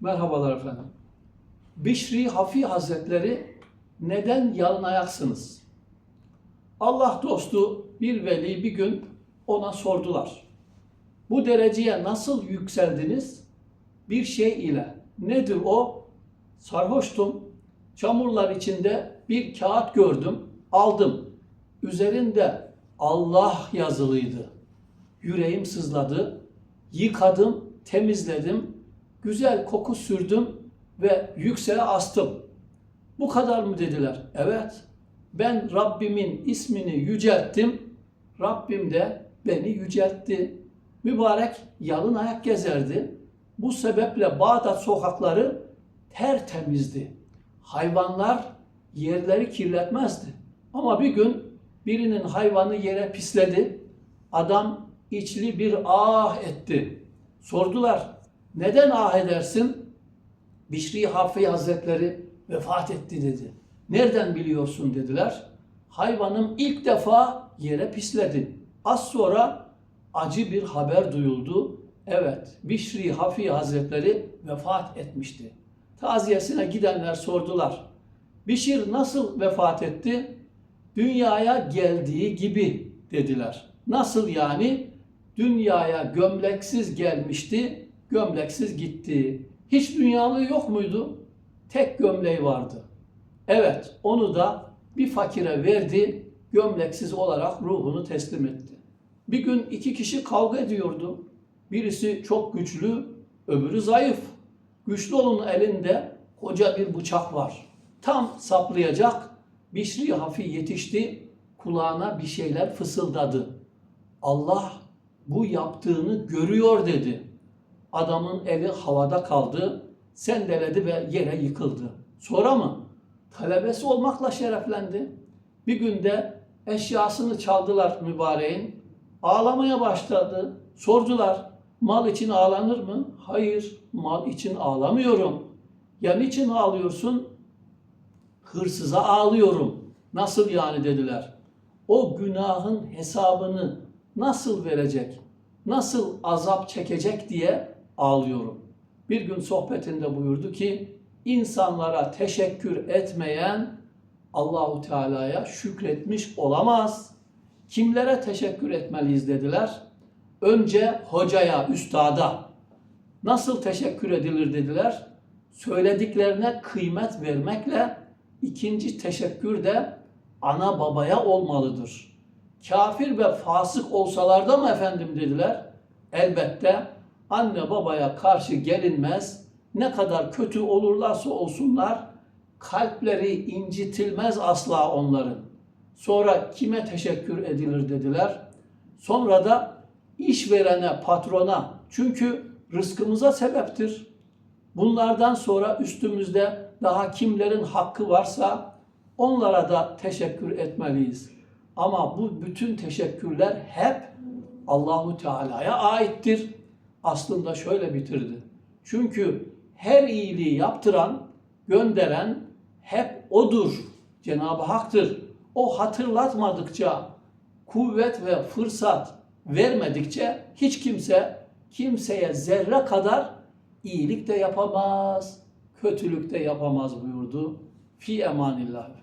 Merhabalar efendim. Bişri Hafi Hazretleri neden yalın ayaksınız? Allah dostu bir veli bir gün ona sordular. Bu dereceye nasıl yükseldiniz? Bir şey ile. Nedir o? Sarhoştum. Çamurlar içinde bir kağıt gördüm. Aldım. Üzerinde Allah yazılıydı. Yüreğim sızladı. Yıkadım, temizledim. Güzel koku sürdüm ve yükseğe astım. Bu kadar mı dediler? Evet. Ben Rabbimin ismini yücelttim. Rabbim de beni yüceltti. Mübarek yalın ayak gezerdi. Bu sebeple Bağdat sokakları tertemizdi. Hayvanlar yerleri kirletmezdi. Ama bir gün birinin hayvanı yere pisledi. Adam içli bir ah etti. Sordular, neden ah edersin? Bişri Hafi Hazretleri vefat etti dedi. Nereden biliyorsun dediler. Hayvanım ilk defa yere pisledi. Az sonra acı bir haber duyuldu. Evet, Bişri Hafi Hazretleri vefat etmişti. Taziyesine gidenler sordular. Bişir nasıl vefat etti? Dünyaya geldiği gibi dediler. Nasıl yani? Dünyaya gömleksiz gelmişti, gömleksiz gitti. Hiç dünyalığı yok muydu? Tek gömleği vardı. Evet, onu da bir fakire verdi, gömleksiz olarak ruhunu teslim etti. Bir gün iki kişi kavga ediyordu. Birisi çok güçlü, öbürü zayıf. Güçlü olanın elinde koca bir bıçak var. Tam saplayacak. Bişri Hafi yetişti, kulağına bir şeyler fısıldadı. Allah bu yaptığını görüyor dedi. Adamın eli havada kaldı, sendeledi ve yere yıkıldı. Sonra mı? Talebesi olmakla şereflendi. Bir günde eşyasını çaldılar mübareğin. Ağlamaya başladı. Sordular, mal için ağlanır mı? Hayır, mal için ağlamıyorum. Ya niçin ağlıyorsun? Hırsıza ağlıyorum. Nasıl yani dediler. O günahın hesabını nasıl verecek? Nasıl azap çekecek diye ağlıyorum. Bir gün sohbetinde buyurdu ki insanlara teşekkür etmeyen Allahu Teala'ya şükretmiş olamaz. Kimlere teşekkür etmeliyiz dediler. Önce hocaya, üstada. Nasıl teşekkür edilir dediler. Söylediklerine kıymet vermekle ikinci teşekkür de ana babaya olmalıdır. Kafir ve fasık olsalar da mı efendim dediler. Elbette anne babaya karşı gelinmez. Ne kadar kötü olurlarsa olsunlar kalpleri incitilmez asla onların. Sonra kime teşekkür edilir dediler. Sonra da işverene, patrona çünkü rızkımıza sebeptir. Bunlardan sonra üstümüzde daha kimlerin hakkı varsa onlara da teşekkür etmeliyiz. Ama bu bütün teşekkürler hep Allahu Teala'ya aittir. Aslında şöyle bitirdi. Çünkü her iyiliği yaptıran, gönderen hep odur. Cenab-ı Hak'tır. O hatırlatmadıkça, kuvvet ve fırsat vermedikçe hiç kimse kimseye zerre kadar iyilik de yapamaz, kötülük de yapamaz buyurdu. Fi emanillah.